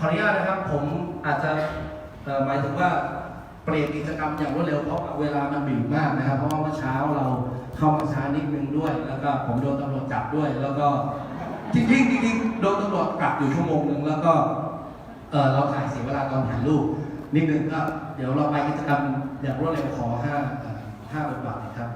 ขออนุญาตนะครับผมอาจจะหมายถึงว่าเปลี่ยนกิจกรรมอย่างรวดเร็วเพราะเวลามันบีบมากนะครับ เพราะว่าเมื่อเช้าเราเข้ามาช้านิดนึงด้วย แล้วก็ผมโดนตำรวจจับด้วย แล้วก็จริงๆจริงๆโดนตำรวจปรับอยู่ชั่วโมงหนึ่งแล้วก็เออเราถ่ายเสียเวลาตอนถ่ายรูปนิดนึงก็เดี๋ยวเราไปกิจกรรมอย่างรวดเร็วขอห้าเอ่อห้าบทบาทนะครับ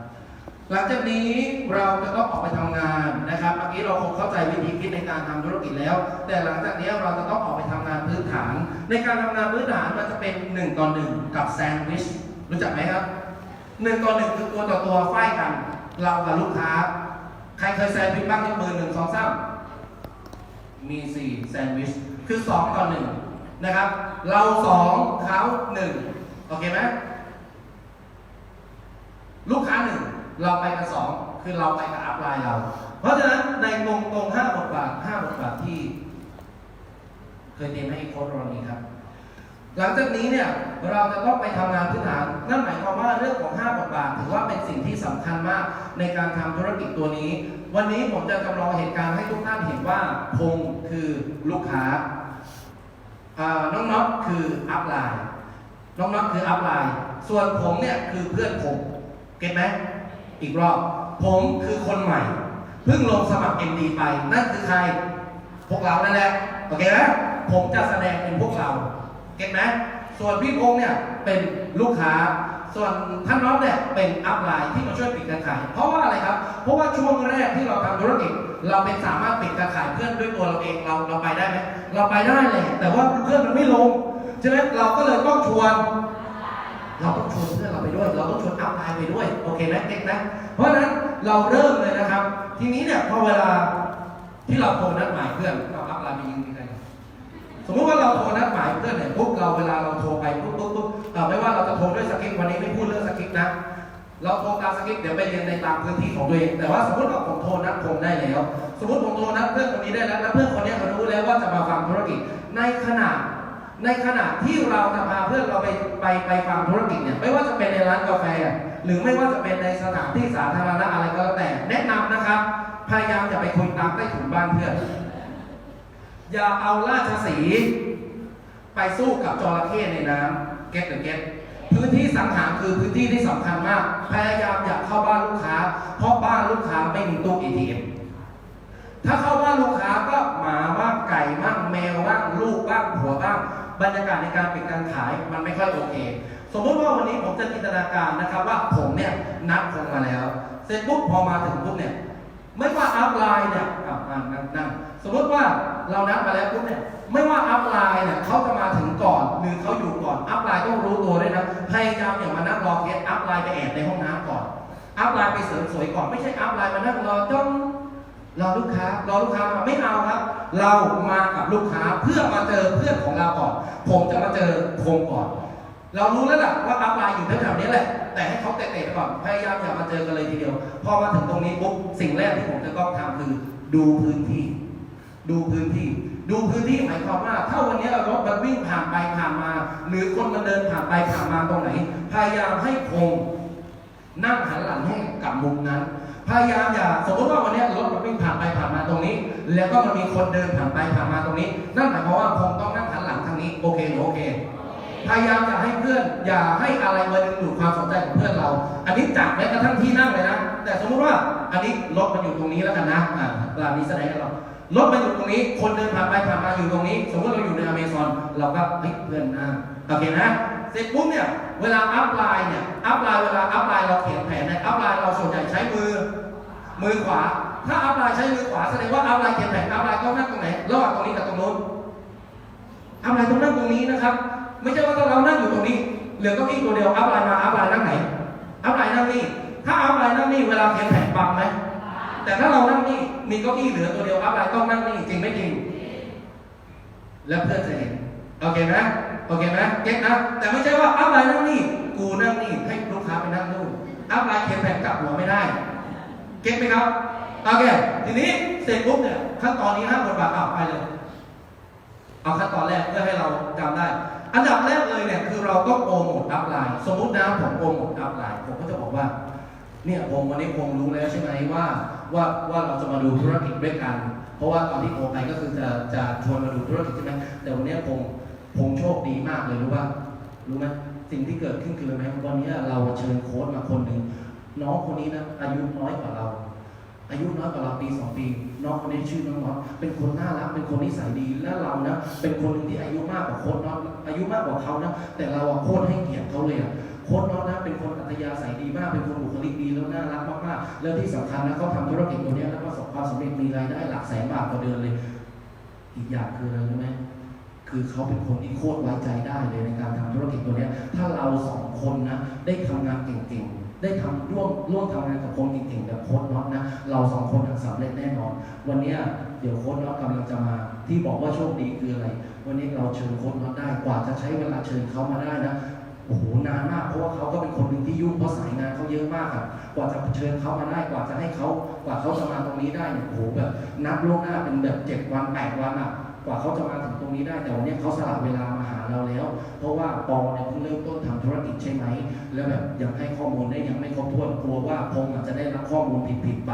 หลังจากนี้เราจะต้องออกไปทำงานนะครับเมื่อกี้เราคงเข้าใจวิธีคิดในการทำธุรกิจแล้ว แต่หลังจากนี้เราจะต้องออกไปทำงานพื้นฐาน ในการทำงานพื้นฐานมันจะเป็นหนึ่งต่อหนึ่งกับแซนด์วิชรู้จักไหมครับหนึ่งต่อหนึ่งคือตัวต่อตัวไฟกัน เรากับลูกค้า ใครเคยแซนด์วิชบ้างยกมือหนึ่งสองสามมีสี่แซนด์วิชคือสองต่อหนึ่งนะครับ เราสองเขาหนึ่งโอเคไหมลูกค้าหนึ่ง เราไปกันสองคือเราไปกับอัพไลน์เรา เพราะฉะนั้นในตรงตรงห้าบทบาทห้าบทบาทที่ เคยเตรียมให้โค้ดรอนี้ครับ หลังจากนี้เนี่ยเราจะต้องไปทำงานพื้นฐาน นั่นหมายความว่าเรื่องของ5บทบาทถือว่าเป็นสิ่งที่สำคัญมากในการทำธุรกิจตัวนี้ วันนี้ผมจะจำลองเหตุการณ์ให้ทุกท่านเห็นว่าพงคือลูกค้าอ่าน้องน็อตคืออัพไลน์น้องน็อตคืออัพไลน์ส่วนผมเนี่ยคือเพื่อนผมเก็ตไหม อีกรอบ ผมคือคนใหม่ เพิ่งลงสมัคร MD ไป นั่นคือใคร พวกเรานั่นแหละ โอเคไหมผมจะแสดงเป็นพวกเรา เก็ตไหมส่วนพี่พงษ์เนี่ยเป็นลูกค้า ส่วนท่านน้องเนี่ยเป็นอัพไลน์ที่มาช่วยปิดการขาย เพราะว่าอะไรครับ เพราะว่าช่วงแรกที่เราทำธุรกิจ เราเป็นสามารถปิดการขายเพื่อนด้วยตัวเราเอง เราเราไปได้ไหม เราไปได้เลย แต่ว่าเพื่อนมันไม่ลงใช่ไหมเราก็เลยต้องชวน เราต้องชวนเพื่อนเราไปด้วย เราต้องชวนอัพไลน์ไปด้วย โอเคไหมเด็กนะ เพราะฉะนั้นเราเริ่มเลยนะครับ ทีนี้เนี่ยพอเวลาที่เราโทรนัดหมายเพื่อนเราอัพไลน์ไปยิงที่ใครสมมติว่าเราโทรนัดหมายเพื่อนเนี่ยปุ๊บเราเวลาเราโทรไปปุ๊บปุ๊บปุ๊บไม่ว่าเราจะโทรด้วยสคริปวันนี้ไม่พูดเรื่องสคริปนะเราโทรตามสคริปเดี๋ยวไปเรียนในตามพื้นที่ของตัวเอง แต่ว่าสมมติว่าผมโทรนัดผมได้แล้ว สมมติผมโทรนัดเพื่อนคนนี้ได้แล้วแล้วเพื่อนคนนี้เขารู้แล้วว่าจะมาฟังธุรกิจในขณะ ในขณะที่เราจะพาเพื่อนเราไปไปไปฟังธุรกิจเนี่ยไม่ว่าจะเป็นในร้านกาแฟ หรือไม่ว่าจะเป็นในสถานที่สาธารณะอะไรก็แล้วแต่ แนะนำนะครับ พยายามอย่าไปคุยตามใต้ถุนบ้านเพื่อน อย่าเอาราชสี ไปสู้กับจระเข้ในน้ำเก็ตหรือเก็ตพื้นที่สังหารคือพื้นที่ที่สำคัญมาก พยายามอย่าเข้าบ้านลูกค้า เพราะบ้านลูกค้าไม่มีตู้ ATM ถ้าเข้าบ้านลูกค้าก็หมาบ้างไก่บ้างแมวบ้างลูกบ้างผัวบ้าง บรรยากาศในการปิดการขายมันไม่ค่อยโอเค สมมติว่าวันนี้ผมจะจินตนาการนะครับว่าผมเนี่ยนัดคงมาแล้ว เสร็จปุ๊บพอมาถึงปุ๊บเนี่ย ไม่ว่าอัพไลน์เนี่ยอะอะนั่งนั่งสมมติว่าเรานัดมาแล้วปุ๊บเนี่ยไม่ว่าอัพไลน์เนี่ยเขาจะมาถึงก่อนหรือเขาอยู่ก่อนอัพไลน์ต้องรู้ตัวด้วยนะพยายามอย่ามานั่งรอเคสอัพไลน์ไปแอบในห้องน้ำก่อนอัพไลน์ไปเสริมสวยก่อนไม่ใช่อัพไลน์มานั่งรอจ้อง รอลูกค้ารอลูกค้ามาไม่เอาครับ เรามากับลูกค้าเพื่อมาเจอเพื่อนของเราก่อน ผมจะมาเจอพงก่อน เรารู้แล้วแหละว่าอัพไลน์อยู่แถวๆนี้แหละ แต่ให้เขาเตะๆก่อนพยายามอย่ามาเจอกันเลยทีเดียว พอมาถึงตรงนี้ปุ๊บสิ่งแรกที่ผมจะต้องทำคือดูพื้นที่ ดูพื้นที่ ดูพื้นที่หมายความว่าถ้าวันนี้รถมันวิ่งผ่านไปผ่านมา หรือคนมันเดินผ่านไปผ่านมาตรงไหน พยายามให้พงนั่งหันหลังให้กับมุมนั้น พยายามอย่าสมมติว่าวันนี้รถมันวิ่งผ่านไปผ่านมาตรงนี้ แล้วก็มันมีคนเดินผ่านไปผ่านมาตรงนี้ นั่นหมายความว่าคงต้องนั่งหันหลังทางนี้โอเคหรือโอเค พยายามอย่าให้เพื่อน อย่าให้อะไรมาดึงดูดความสนใจของเพื่อนเรา อันนี้จับแม้กระทั่งที่นั่งเลยนะ แต่สมมติว่าอันนี้รถมันอยู่ตรงนี้แล้วกันนะอ่าเวลานี้แสดงให้เรารถมันอยู่ตรงนี้ คนเดินผ่านไปผ่านมาอยู่ตรงนี้ สมมติเราอยู่ในอเมซอนเราก็เฮ้ยเพื่อนนะโอเคนะ เสร็จปุ๊บเนี่ย เวลาอัพไลน์เนี่ย อัพไลน์เวลาอัพไลน์เราเขียนแผนเนี่ย มือขวา ถ้าอัพไลน์ใช้มือขวาแสดงว่าอัพไลน์เขียนแผนอัพไลน์ต้องนั่งตรงไหนระหว่างตรงนี้กับตรงโน้นอัพไลน์ต้องนั่งตรงนี้นะครับ ไม่ใช่ว่าถ้าเรานั่งอยู่ตรงนี้เหลือก้าอี้ตัวเดียวอัพไลน์มาอัพไลน์นั่งไหนอัพไลน์นั่งนี่ถ้าอัพไลน์นั่งนี่เวลาเขียนแผนบังไหมแต่ถ้าเรานั่งนี่มีเก้าอี้เหลือตัวเดียวอัพไลน์ต้องนั่งนี่จริงไม่จริง แล้วเพื่อนจะเห็นโอเคไหมโอเคไหมเก็ตนะ แต่ไม่ใช่ว่าอัพไลน์นั่งนี่กูนั่งนี่ให้ลูกค้าไปนั่งนู่นอัพไลน์เขียนแผนกลับหัวไม่ได้ เก็ตไหมครับโอเคทีนี้เสร็จปุ๊บเนี่ยขั้นตอนนี้ห้าบทบาทเอาไปเลย เอาขั้นตอนแรกเพื่อให้เราจำได้ อันดับแรกเลยเนี่ยคือเราต้องโปรโมทอัพไลน์สมมตินะผมโปรโมทอัพไลน์ผมก็จะบอกว่าเนี่ยผมวันนี้ผมรู้แล้วใช่ไหมว่าว่าว่าเราจะมาดูธุรกิจด้วยกันผราะว่าตอนที่โทรไปก็คือจะจะชวนมาดูธุรกิจใช่ไหมแต่วันนี้ผมผมโชคดีมากเลยรู้ป่ะรู้ไหมสิ่งที่เกิดขึ้นคืออะไรไหมวันนี้เราเชิญโค้ชมาคนหนึ่ง น้องคนนี้นะอายุน้อยกว่าเรา อายุน้อยกว่าเราปีสองปี น้องคนนี้ชื่อน้องน็อตเป็นคนน่ารักเป็นคนนิสัยดีและเรานะเป็นคนหนึ่งที่อายุมากกว่าโค้ชน็อตอายุมากกว่าเขานะแต่เราโคตรให้เกียรติเขาเลยอะโค้ชน็อตนะเป็นคนอัธยาศัยดีมากเป็นคนบุคลิกดีแล้วน่ารักมากๆแล้วที่สำคัญนะเขาทำธุรกิจตัวเนี้ยแล้วประสบความสำเร็จมีรายได้หลักแสนบาทต่อเดือนเลย อีกอย่างคืออะไรรู้ไหมคือเขาเป็นคนที่โคตรไว้ใจได้เลยในการทำธุรกิจตัวเนี้ยถ้าเราสองคนนะได้ทำงานเก่งๆ ได้ทำร่วมร่วมทำงานกับคนเก่งๆแบบโค้ชน็อตนะ เราสองคนทำสำเร็จแน่นอน วันนี้เดี๋ยวโค้ชน็อตกำลังจะมา ที่บอกว่าโชคดีคืออะไร วันนี้เราเชิญโค้ชน็อตได้กว่าจะใช้เวลาเชิญเขามาได้นะโอ้โหนานมากเพราะว่าเขาก็เป็นคนหนึ่งที่ยุ่งเพราะสายงานเขาเยอะมากอะกว่าจะเชิญเขามาได้กว่าจะให้เขากว่าเขาจะมาตรงนี้ได้เนี่ยโอ้โหแบบนับล่วงหน้าเป็นแบบเจ็ดวันแปดวันอะ กว่าเขาจะมาถึงตรงนี้ได้แต่วันนี้เขาสละเวลามาหาเราแล้ว เพราะว่าปอเนี่ยเพิ่งเริ่มต้นทำธุรกิจใช่ไหม แล้วแบบยังให้ข้อมูลได้ยังไม่ครบถ้วนกลัวว่าพงอาจจะได้รับข้อมูลผิดๆไป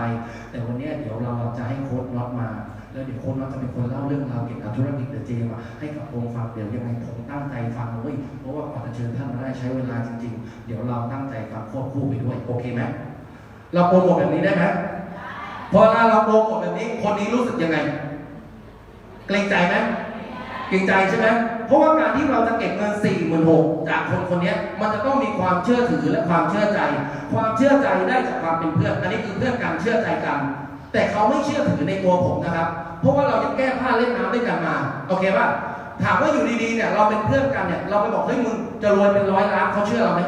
แต่วันนี้เดี๋ยวเราจะให้โค้ดน็อตมา แล้วเดี๋ยวโค้ดน็อตจะเป็นคนเล่าเรื่องราวเกี่ยวกับธุรกิจเดอะเจมอะให้กับพงฟังเดี๋ยวยังไงผมตั้งใจฟังเว้ยเพราะว่ากว่าจะเชิญท่านมาได้ใช้เวลาจริง ๆ เดี๋ยวเราตั้งใจฟังควบคู่ไปด้วยโอเคไหมเราโปรโมทแบบนี้ได้ไหมพอเราโปรโมทแบบนี้คนนี้รู้สึกยังไง เกรงใจไหมเกรงใจใช่ไหมเพราะว่าการที่เราจะเก็บเงิน4ี่หมื่นหกจากคนคนนี้มันจะต้องมีความเชื่อถือและความเชื่อใจ ความเชื่อใจได้จากความเป็นเพื่อน อันนี้คือเพื่อนกันเชื่อใจกัน แต่เขาไม่เชื่อถือในตัวผมนะครับ เพราะว่าเรายังแก้ผ้าเล่นน้ำด้วยกันมา โอเคป่ะ ถามว่าอยู่ดีๆเนี่ยเราเป็นเพื่อนกันเนี่ยเราไปบอกเฮ้ยมึงจะรวยเป็นร้อยล้านเขาเชื่อเราไหม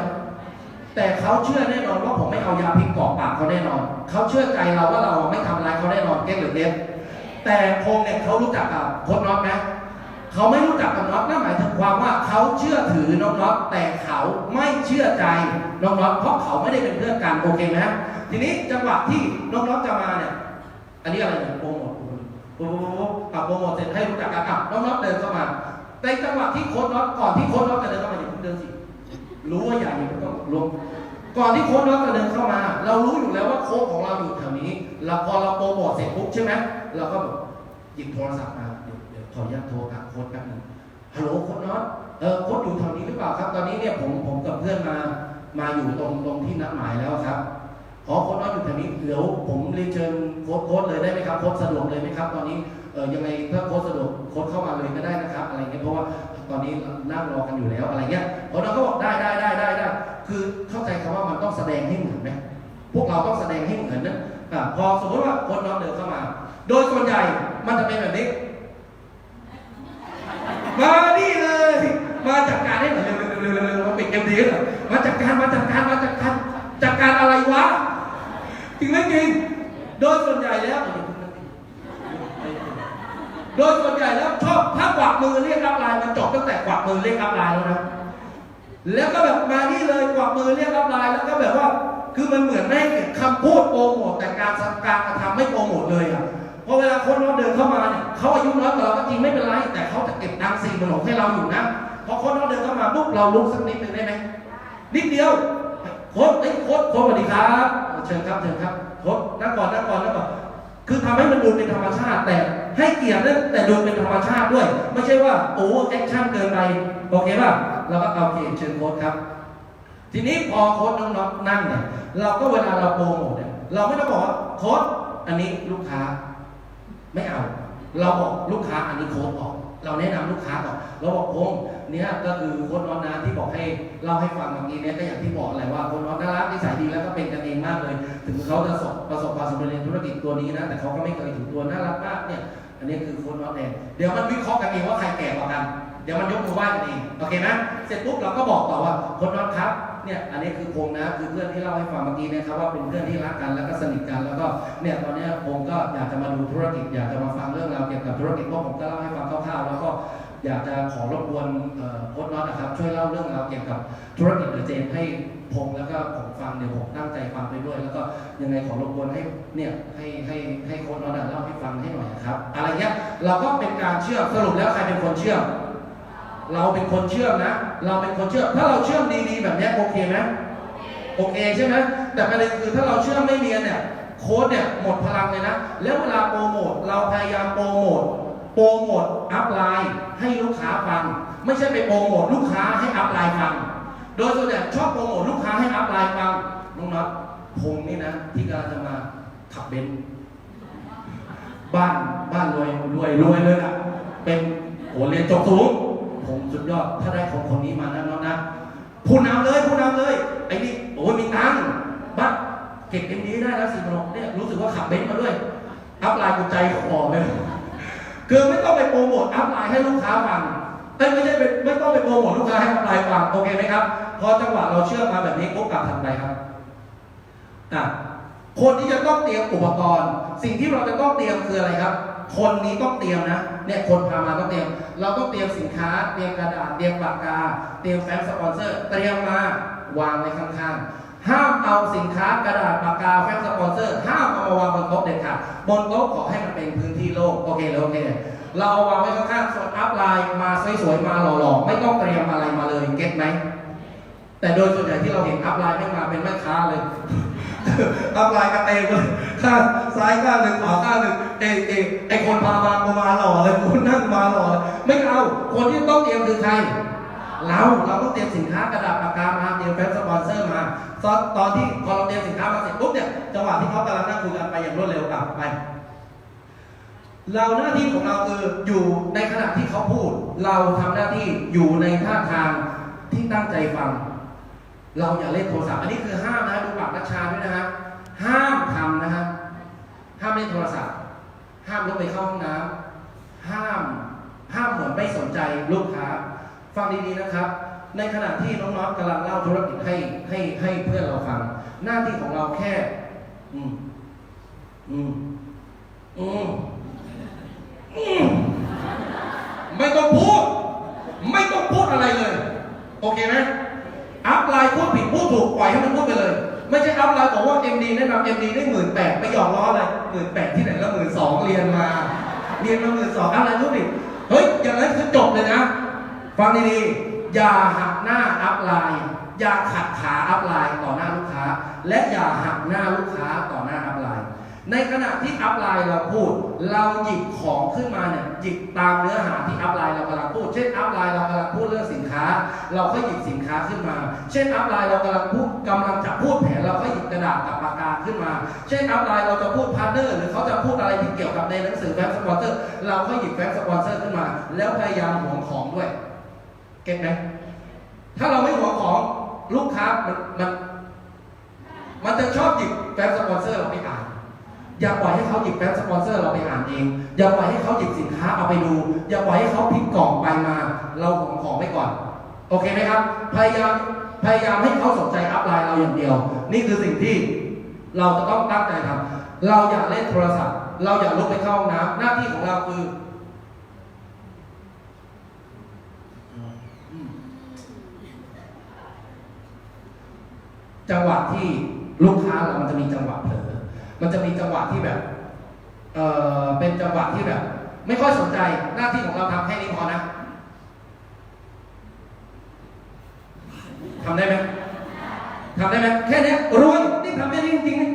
แต่เขาเชื่อแน่นอนว่าผมไม่เอายาพิษกรอกปากเขาแน่นอน เขาเชื่อใจเราว่าเราไม่ทำร้ายเขาแน่นอนเก๊กหรือเก๊ก แต่พงเนี่ยเขารู้จักกับโค้ชน็อตไหมเขาไม่รู้จักกับน็อตนั่นหมายถึงความว่าเขาเชื่อถือน้องน็อตแต่เขาไม่เชื่อใจน้องน็อตเพราะเขาไม่ได้เป็นเพื่อนกันโอเคไหมทีนี้จังหวะที่น้องน็อตจะมาเนี่ยอันนี้อะไรเนี่ยโปรโมทโปรโมทอะโปรโมทเสร็จให้รู้จักกันอะน้องน็อตเดินเข้ามาในจังหวะที่โค้ชน็อตก่อนที่โค้ชน็อตจะเดินเข้ามาอย่าเพิ่งเดินสิรู้ว่าใหญ่ก็ต้องลง ก่อนที่โค้ชน็อตจะเดินเข้ามา เรารู้อยู่แล้วว่าโค้ชของเราอยู่แถวนี้เราพอเราโปรโมทเสร็จปุ๊บใช่ไหมเราก็แบบหยิบโทรศัพท์มาเดี๋ยวเดี๋ยวขออนุญาตโทรหาโค้ชแป๊บนึงฮัลโหลโค้ชน็อตเออโค้ชอยู่แถวนี้หรือเปล่าครับ ตอนนี้เนี่ยผมผมกับเพื่อนมามาอยู่ตรงตรงที่นัดหมายแล้วครับขอโค้ชน็อตอยู่แถวนี้เดี๋ยวผมเรียนเชิญโค้ชโค้ชเลยได้ไหมครับโค้ชสะดวกเลยไหมครับ ตอนนี้เออยังไงถ้าโค้ชสะดวกโค้ชเข้ามาเลยก็ได้นะครับ อะไรเงี้ยเพราะว่าตอนนี้นั่งรอกันอยู่แล้วอะไรเงี้ยโค้ชน็อตก็บอกได้ได้ได้ได้ได้ คือเข้าใจคำว่ามันต้องแสดงให้เหมือนไหมพวกเราต้องแสดงให้เหมือนนะพอสมมติว่าค้ชน็อตเดินเข้ามา โดยส่วนใหญ่มันจะเป็นแบบนี้ มานี่เลย มาจัดการให้หน่อยเร็วๆเร็วๆเร็วมาปิดเกมดีกันหน่อยมาจัดการมาจัดการมาจัดการจัดการอะไรวะจริงไหมจริงโดยส่วนใหญ่แล้วโดยส่วนใหญ่แล้วชอบถ้ากวักมือเรียกรับลน์มันจบตั้งแต่กวักมือเรียกรับลน์แล้วนะ แล้วก็แบบมานี่เลยกวักมือเรียกรับไลน์แล้วก็แบบว่า คือมันเหมือนไม่เกียรติคำพูดโปรโมทแต่การสัการกระทำไม่โปรโมทเลยอะพอเวลาคนเราเดินเข้ามาเนี่ยเขาอายุน้อยกว่าเราก็จริงไม่เป็นไรแต่เขาจะเก็บตังสี่หมื่นหกให้เราอยู่นะพอคนเราเดินเข้ามาปุ๊บเราลุกสักนิดหนึ่งได้ไหมนิดเดียวโค้ดเอ้ยโค้ดโค้ดสวัสดีครับ เชิญครับเชิญครับโค้ดนั่งก่อนนั่งก่อนนั่งก่อนคือทำให้มันดูเป็นธรรมชาติแต่ให้เกียรตินะแต่ดูเป็นธรรมชาติด้วย ไม่ใช่ว่าโอ้แอคชั่นเกินไปโอเคป่ะ เราก็โอาเคเชิญโค้ดครับ ทีนี้พอโค้ดน้องๆนั่งเนี่ยเราก็เวลาเราโปรโมทเนี่ยเราไม่ต้องบอกว่าโค้ดอันนี้ลูกค้าไม่เอา เราบอกลูกค้าอันนี้โค้ดออก เราแนะนำลูกค้าก่อนเราบอกพงษ์เนี่ยก็คือโค้ดน้องนะที่บอกให้เล่าให้ฟังเมื่อกี้เนี่ยก็อย่างที่บอกแหละว่าโค้ดน้องน่ารักนิสัยดีแล้วก็เป็นกันเองมากเลย ถึงเขาจะประสบประสบความสำเร็จในธุรกิจตัวนี้นะแต่เขาก็ไม่เคยถือตัวน่ารักมากเนี่ยอันนี้คือโค้ดน้องเองเดี๋ยวมันวิเคราะห์กันเองว่าใครแก่กว่ากัน เดี๋ยวมันยกมือไหว้กันเองโอเคไหมเสร็จปุ๊บเราก็บอกต่อว่าโค้ดน้องครับเนี่ยอันนี้คือพงนะคือเพื่อนที่เล่าให้ฟังเมื่อกี้นะครับว่าเป็นเพื่อนที่รักกันแล้วก็สนิทกันแล้วก็เนี่ยตอนนี้พงก็อยากจะมาดูธุรกิจอยากจะมาฟังเรื่องราวเกี่ยวกับธุรกิจเพราะผมก็เล่าให้ฟังคร่าวๆแล้วก็อยากจะขอรบกวนโค้ดน็อตนะครับ ช่วยเล่าเรื่องราวเกี่ยวกับธุรกิจเดอะเจนให้พงแล้วก็ผมฟังเดี๋ยวผมตั้งใจฟังไปด้วย แล้วก็ยังไงขอรบกวนให้เนี่ยให้ให้ให้โค้ดน็อตเล่าให้ฟังให้หน่อยครับอะไรเงี้ยเราก็เป็นการเชื่อมสรุปแล้วใครเป็นคนเชื่อม เราเป็นคนเชื่อมนะ เราเป็นคนเชื่อมถ้าเราเชื่อมดีๆแบบนี้โอเคไหมโอเคใช่ไหมแต่ประเด็นคือถ้าเราเชื่อมไม่เนียนเนี่ยโค้ดเนี่ยหมดพลังเลยนะ แล้วเวลาโปรโมทเราพยายามโปรโมทโปรโมทอัพไลน์ให้ลูกค้าฟัง ไม่ใช่ไปโปรโมทลูกค้าให้อัพไลน์ฟัง โดยส่วนใหญ่ชอบโปรโมทลูกค้าให้อัพไลน์ฟังน้องน็อตผมนี่นะ ที่กำลังจะมาขับเบนซ์บ้านบ้านรวยรวยรวยเลยอะเป็นโหเรียนจบสูง ผมสุดยอด ถ้าได้ของคนนี้มานะน้องนะผู้นำเลยผู้นำเลยไอ้นี่โอ้ยมีตังค์บ้าเก็บเอ็มดีได้แล้วสิมันเนี่ยรู้สึกว่าขับเบนซ์มาด้วยอัพไลน์กูใจคอเลยคือไม่ต้องไปโปรโมทอัพไลน์ให้ลูกค้าฟังไม่ใช่ไม่ต้องไปโปรโมทลูกค้าให้อัพไลน์ฟังโอเคไหมครับพอจังหวะเราเชื่อมาแบบนี้ปุ๊บกลับทำอะไรครับอะคนที่จะต้องเตรียมอุปกรณ์ สิ่งที่เราจะต้องเตรียมคืออะไรครับ คนนี้ต้องเตรียมนะ เนี่ยคนพามาต้องเตรียม เราต้องเตรียมสินค้า เตรียมกระดาษ เตรียมปากกา เตรียมแฟ้มสปอนเซอร์ เตรียมมาวางไว้ข้างๆ ห้ามเอาสินค้ากระดาษปากกาแฟ้มสปอนเซอร์ ห้ามเอามาวางบนโต๊ะเด็ดขาดบนโต๊ะขอให้มันเป็นพื้นที่โล่ง โอเคเลยโอเค เราเอาวางไว้ข้างๆส่วนอัพไลน์มาสวยๆ มาหล่อๆ ไม่ต้องเตรียมอะไรมาเลย เก็ตไหม แต่โดยส่วนใหญ่ที่เราเห็นอัพไลน์ไม่มาเป็นแม่ค้าเลย อัพไลน์กระเตงเลยข้างซ้ายข้างหนึ่งขวาข้างหนึ่งเอเอไอคนพามากูมาหล่อเลยกูนั่งมาหล่อเลยไม่เอา คนที่ต้องเตรียมคือใครเราเราต้องเตรียมสินค้ากระดาษปากกามาเตรียมแฟ้มสปอนเซอร์มาตอนตอนที่พอเราเตรียมสินค้ามาเสร็จปุ๊บเนี่ยจังหวะที่เขากำลังนั่งคุยกันไปอย่างรวดเร็วกลับไป เราหน้าที่ของเราคืออยู่ในขณะที่เขาพูด เราทำหน้าที่อยู่ในท่าทางที่ตั้งใจฟัง เราอย่าเล่นโทรศัพท์ อันนี้คือห้ามนะดูปากนัชชาด้วยนะฮะห้ามทำนะฮะห้ามเล่นโทรศัพท์ ห้ามลุกไปเข้าห้องน้ำห้ามห้ามเหมือนไม่สนใจลูกค้า ฟังดีๆนะครับ ในขณะที่น้องๆกำลังเล่าธุรกิจให้ให้ให้เพื่อนเราฟัง หน้าที่ของเราแค่ อืม อืม อืมอืมไม่ต้องพูด ไม่ต้องพูดอะไรเลย โอเคไหม อัพไลน์พูดผิดพูดถูกปล่อยให้มันพูดไปเลย ไม่ใช่อัพไลน์บอกว่า MD แนะนำ MD ได้หมื่นแปดไปหยอกล้ออะไรหมื่นแปดที่ไหนแล้วหมื่นสองเรียนมาเรียนมาหมื่นสองอะไรพูดผิดเฮ้ยอย่างนั้นคือจบเลยนะ ฟังดีๆอย่าหักหน้าอัพไลน์อย่าขัดขาอัพไลน์ต่อหน้าลูกค้า และอย่าหักหน้าลูกค้าต่อหน้าอัพไลน์ ในขณะที่อัพไลน์เราพูด เราหยิบของขึ้นมาเนี่ยหยิบตามเนื้อหาที่อัพไลน์เรากำลังพูด เช่นอัพไลน์เรากำลังพูดเรื่องสินค้า เราก็หยิบสินค้าขึ้นมา เช่นอัพไลน์เรากำลังพูดกำลังจะพูดแผนเราก็หยิบกระดาษกับปากกาขึ้นมา เช่นอัพไลน์เราจะพูดพาร์ทเนอร์หรือเขาจะพูดอะไรที่เกี่ยวกับในหนังสือแฟ้มสปอนเซอร์เราก็หยิบแฟ้มสปอนเซอร์ขึ้นมา แล้วพยายามหวงของด้วยเก็ตไหมถ้าเราไม่หวงของลูกค้ามันมันมันจะชอบหยิบแฟ้มสปอนเซอร์เราไปอ่าน อย่าปล่อยให้เขาหยิบแฟ้มสปอนเซอร์เราไปอ่านเอง อย่าปล่อยให้เขาหยิบสินค้าเอาไปดู อย่าปล่อยให้เขาพลิกกล่องไปมา เราหวงของไว้ก่อน โอเคไหมครับ พยายาม พยายามให้เขาสนใจอัพไลน์เราอย่างเดียว นี่คือสิ่งที่เราจะต้องตั้งใจทำเราอย่าเล่นโทรศัพท์ เราอย่าลุกไปเข้าห้องน้ำหน้าที่ของเราคือจังหวะที่ลูกค้าเรามันจะมีจังหวะเผลอ มันจะมีจังหวะที่แบบเออเป็นจังหวะที่แบบ ไม่ค่อยสนใจหน้าที่ของเราทำแค่นี้พอนะทำได้ไหมทำได้ไหมแค่นี้รวยนี่ทำได้จริงๆนะ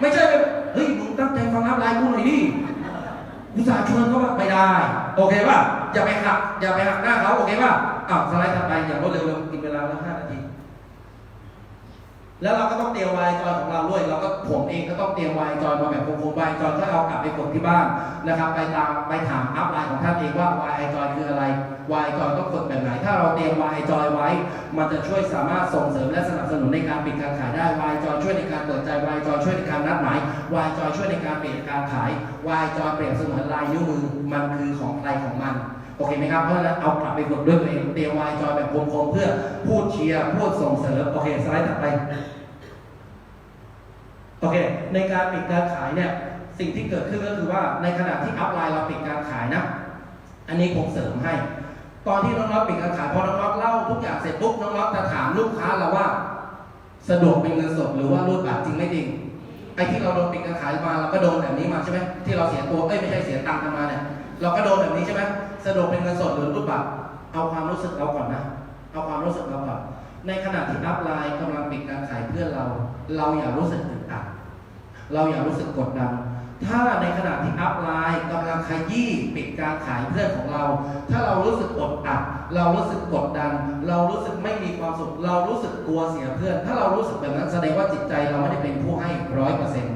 ไม่ใช่แบบเฮ้ยมึงตั้งใจฟังอัพไลน์กูหน่อยดิอุตส่าห์ชวนเขาว่าไม่ได้ โอเคป่ะอย่าไปหักอย่าไปหักหน้าเขาโอเคป่ะอ้าวสไลด์ถัดไปอย่างรวดเร็วๆกินเวลาแล้วห้านาที แล้วเราก็ต้องเตรียมวายจอยของเราด้วยเราก็ผมเองก็ต้องเตรียมวายจอยมาแบบโคมๆวายจอยก็เอากลับไปกดที่บ้านนะครับ ไปตามไปถามอัพไลน์ของท่านเองว่าวายจอยคืออะไรวายจอยต้องกดแบบไหน ถ้าเราเตรียมวายจอยไว้ มันจะช่วยสามารถส่งเสริมและสนับสนุนในการปิดการขายได้วายจอยช่วยในการเปิดใจวายจอยช่วยในการนัดหมายวายจอยช่วยในการเปลี่ยนการขายวายจอยเปรียบเสมือนลายนิ้วมือมันคือของใครของมัน อเคไหมครับ เพราะฉะนั้นเอากลับไปกดด้วยตัวเองเตรียมวายจอยแบบโคมๆเพื่อพูดเชียร์พูดส่งเสริมโอเคสไลด์ถัดไปโอเค ในการปิดการขายเนี่ยสิ่งที่เกิดขึ้นก็คือว่าในขณะที่อัพไลน์เราปิดการขายนะ อันนี้ผมเสริมให้ ตอนที่น้องๆปิดการขายพอน้องๆเล่าทุกอย่างเสร็จปุ๊บน้องๆจะถามลูกค้าเราว่า สะดวกเป็นเงินสดหรือว่ารูดบัตรจริงไม่จริงไอ้ที่เราโดนปิดการขายมาเราก็โดนแบบนี้มาใช่ไหมที่เราเสียตัวเอ้ยไม่ใช่เสียตังค์กันมาเนี่ย เราก็โดนแบบนี้ใช่ไหมสะดวกเป็นเงินสดหรือรูดบัตรเอาความรู้สึกเราก่อนนะ เอาความรู้สึกเราก่อน ในขณะที่อัพไลน์กำลังปิดการขายเพื่อนเรา เราอย่ารู้สึกอึดอัดเราอย่ารู้สึกกดดัน ถ้าในขณะที่อัพไลน์กำลังขยี้ปิดการขายเพื่อนของเรา ถ้าเรารู้สึกอดอัด เรารู้สึกกดดัน เรารู้สึกไม่มีความสุข เรารู้สึกกลัวเสียเพื่อน ถ้าเรารู้สึกแบบนั้นแสดงว่าจิตใจเราไม่ได้เป็นผู้ให้ร้อยเปอร์เซ็นต์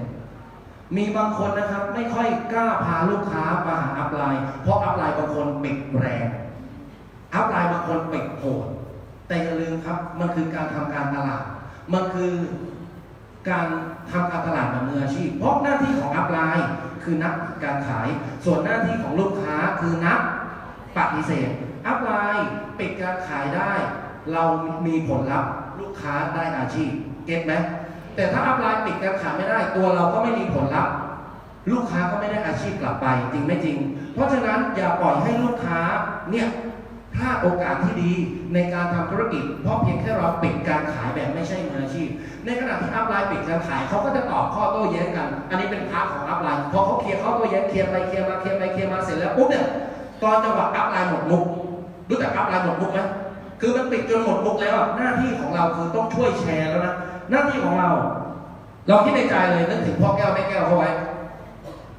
มีบางคนนะครับไม่ค่อยกล้าพาลูกค้ามาหาอัพไลน์เพราะอัพไลน์บางคนปิดแรงอัพไลน์บางคนปิดโหดแต่อย่าลืมครับมันคือการทำการตลาด มันคือการทำการตลาดแบบมืออาชีพ เพราะหน้าที่ของอัพไลน์คือนักการขาย ส่วนหน้าที่ของลูกค้าคือนักปฏิเสธ อัพไลน์ปิดการขายได้ เรามีผลลัพธ์ลูกค้าได้อาชีพ เก็ตไหม แต่ถ้าอัพไลน์ปิดการขายไม่ได้ ตัวเราก็ไม่มีผลลัพธ์ลูกค้าก็ไม่ได้อาชีพกลับไปจริงไม่จริง เพราะฉะนั้นอย่าปล่อยให้ลูกค้าเนี่ยพลาดโอกาสที่ดีในการทำธุรกิจ เพราะเพียงแค่เราปิดการขายแบบไม่ใช่มืออาชีพ ในขณะที่อัพไลน์ปิดการขายเขาก็จะตอบข้อโต้แย้งกัน อันนี้เป็นพาร์ทของอัพไลน์พอเขาเคลียร์ข้อโต้แย้งเคลียร์ไปเคลียร์มาเคลียร์ไปเคลียร์มาเสร็จแล้วปุ๊บเนี่ยตอนจังหวะอัพไลน์หมดมุกรู้จักอัพไลน์หมดมุกไหม คือมันปิดจนหมดมุกแล้วอะหน้าที่ของเราคือต้องช่วยแชร์แล้วนะ หน้าที่ของเรา เราคิดในใจเลยนึกถึงพ่อแก้วแม่แก้วเขาไว้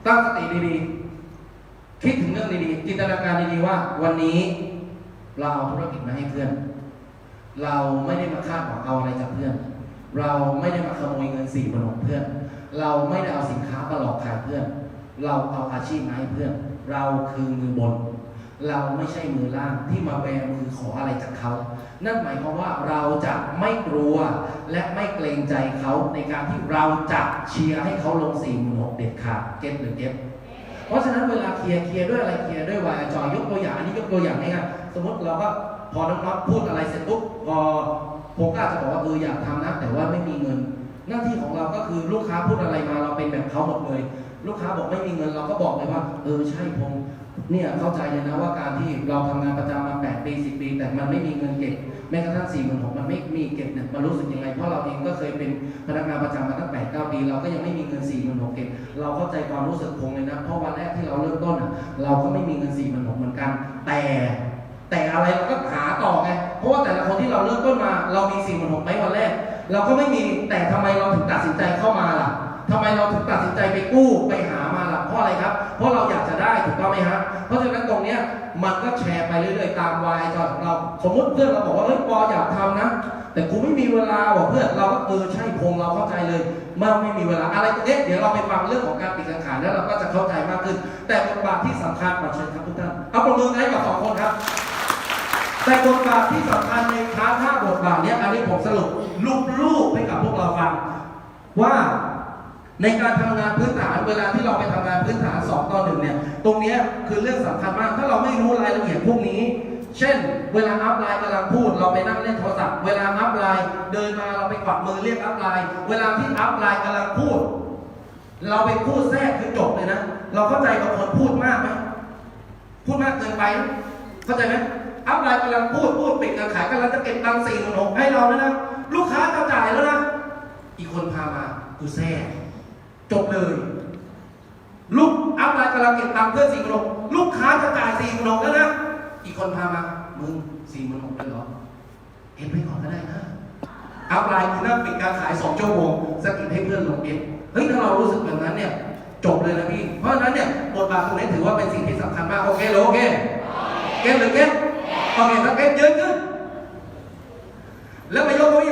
ตั้งสติดีๆ คิดถึงเรื่องดีๆ จินตนาการดีๆว่า วันนี้เราเอาธุรกิจมาให้เพื่อน เราไม่ได้มาคาดหวังเอาอะไรจากเพื่อน เราไม่ได้มาขโมยเงินสี่พันของเพื่อน เราไม่ได้เอาสินค้ามาหลอกขายเพื่อน เราเอาอาชีพมาให้เพื่อน เราคือมือบน เราไม่ใช่มือล่างที่มาแบมือขออะไรจากเขา นั่นหมายความว่าเราจะไม่กลัวและไม่เกรงใจเขาในการที่เราจะเชียร์ให้เขาลงสี่หมื่นหกเด็ดขาดเก็ตหรือเก็ตเพราะฉะนั้นเวลาเคลียร์เคลียร์ด้วยอะไรเคลียร์ด้วยวายจอยยกตัวอย่างอันนี้ยกตัวอย่างง่ายๆสมมติเราก็พอน้องน็อตพูดอะไรเสร็จปุ๊บพอผมก็อาจจะบอกว่าเอออยากทำนะแต่ว่าไม่มีเงิน หน้าที่ของเราก็คือลูกค้าพูดอะไรมาเราเป็นแบบเขาหมดเลย ลูกค้าบอกไม่มีเงินเราก็บอกเลยว่า เออใช่ผม เนี่ยเข้าใจเลยนะว่าการที่เราทำงานประจำมา 8 ปี 10 ปี แต่มันไม่มีเงินเก็บแม้กระทั่ง4 6 0 0 0มันไม่มีเก็บเนี่ยมันรู้สึกยังไงเพราะเราเองก็เคยเป็นพนักงานประจำมาตั้ง8 9ปี เราก็ยังไม่มีเงิน4 6 0 0 0เก็บเราเข้าใจความรู้สึกคงเลยนะเพราะวันแรกที่เราเริ่มต้นอะเราก็ไม่มีเงิน4 6 0 0 0เหมือนกัน แต่แต่อะไรเราก็หาต่อไงเพราะว่าแต่ละคนที่เราเริ่มต้นมา เรามี4 6 0 0 0ไหมวันแรก เราก็ไม่มีแต่ทำไมเราถึงตัดสินใจเข้ามาล่ะทำไมเราถึงตัดสินใจไปกู้ไปหามา ราะอะไรครับ เพราะเราอยากจะได้ถูกต้องไหมฮะเพราะฉะนั้นตรงเนี้ยมันก็แชร์ไปเรื่อยๆตามวายจอดของเรา สมมติเพื่อนเราบอกว่าเฮ้ยปออยากทำนะ แต่กูไม่มีเวลาว่ะเพื่อนเราก็เออใช่พงเราเข้าใจเลยเมื่อไม่มีเวลาอะไรตรงนี้เดี๋ยวเราไปฟังเรื่องของการปิดการขายแล้วเราก็จะเข้าใจมากขึ้น แต่บทบาทที่สำคัญขอเชิญครับทุกท่านเอาประมือให้กับสองคนครับแต่บทบาทที่สำคัญในค้าท่าบทบาทเนี้ยอันนี้ผมสรุปรูปๆให้กับพวกเราฟังว่า ในการทำงานพื้นฐานเวลาที่เราไปทำงานพื้นฐาน2ต่อหนึ่งเนี่ย ตรงนี้คือเรื่องสำคัญมาก ถ้าเราไม่รู้รายละเอียดพวกนี้ เช่น เวลาอัพไลน์กำลังพูด เราไปนั่งเล่นโทรศัพท์ เวลาอัพไลน์เดินมาเราไปกวักมือเรียกอัพไลน์ เวลาที่อัพไลน์กำลังพูด เราไปพูดแทรกคือจบเลยนะ เราเข้าใจบางคนพูดมากไหมพูดมากเกินไป เข้าใจไหมอัพไลน์กำลังพูดพูดปิดการขายกำลังจะเก็บตังค์สี่หมื่นหกให้เราแล้วนะ ลูกค้าจะจ่ายแล้วนะ อีกคนพามากูแซ่ จบเลย ลูกอัพไลน์กำลังเก็บตังค์เพื่อสี่หมื่นลูกค้าจะจ่ายสี่หมื่นหกแล้วนะอีกคนพามามึงสี่หมื่นหกเลยเหรอเอ็นไปก่อนก็ได้นะอัพไลน์คือนั่งปิดการขายสองชั่วโมงสกิดให้เพื่อนลงเอ็นเฮ้ยถ้าเรารู้สึกแบบนั้นเนี่ยจบเลยนะพี่ เพราะฉะนั้นเนี่ยบทบาทตรงนี้ถือว่าเป็นสิ่งที่สำคัญมาก โอเคหรือโอเคเก็ตหรือเก็ตโอเคถ้าเก็ตยืนขึ้นแล้วไปยกเก้าอี้